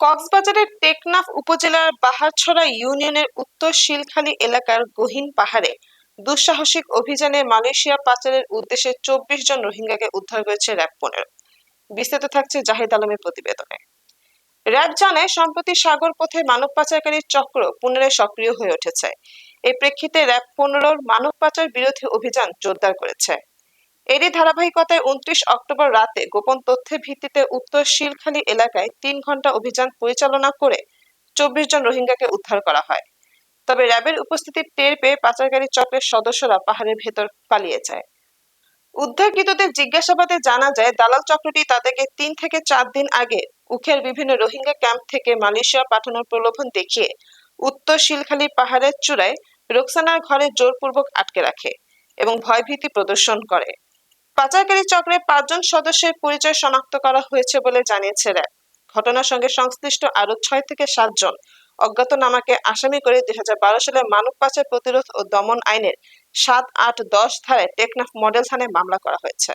কক্সবাজারের টেকনাফ উপজেলার বাহারছড়া ইউনিয়নের উত্তর শিলখালী এলাকার গহীন পাহাড়ে দুঃসাহসিক অভিযানে মালয়েশিয়া পাচারের উদ্দেশ্যে চব্বিশ জন রোহিঙ্গাকে উদ্ধার করেছে র্যাব পনেরো। বিস্তারিত থাকছে জাহিদ আলমের প্রতিবেদনে। র্যাব জানায়, সম্প্রতি সাগর পথে মানব পাচারকারী চক্র পুনরায় সক্রিয় হয়ে উঠেছে। এই প্রেক্ষিতে র্যাব পনেরোর মানব পাচার বিরোধী অভিযান জোরদার করেছে। এরই ধারাবাহিকতায় উনত্রিশ অক্টোবর রাতে গোপন তথ্যের ভিত্তিতে উত্তর শিলখালী এলাকায় তিন ঘণ্টা অভিযান পরিচালনা করে চব্বিশ জন রোহিঙ্গাকে উদ্ধার করা হয়। তবে র্যাবের উপস্থিতি টের পেয়ে পাচারকারী চক্রের সদস্যরা পাহাড়ের ভেতর পালিয়ে যায়। উদ্ধারকৃতদের জিজ্ঞাসাবাদে জানা যায়, দালাল চক্রটি তাদেরকে তিন থেকে চার দিন আগে উখের বিভিন্ন রোহিঙ্গা ক্যাম্প থেকে মালয়েশিয়া পাঠানোর প্রলোভন দেখিয়ে উত্তর শিলখালী পাহাড়ের চূড়ায় রোকসানার ঘরে জোরপূর্বক আটকে রাখে এবং ভয়ভীতি প্রদর্শন করে। পাচারকারী চক্রের পাঁচজন সদস্যের পরিচয় শনাক্ত করা হয়েছে বলে জানিয়েছে র্যাব। ঘটনার সঙ্গে সংশ্লিষ্ট আরও ছয় থেকে সাতজন অজ্ঞাতনামাকে আসামি করে দুই হাজার বারো সালে মানব পাচার প্রতিরোধ ও দমন আইনের সাত আট দশ ধারায় টেকনাফ মডেল থানায় মামলা করা হয়েছে।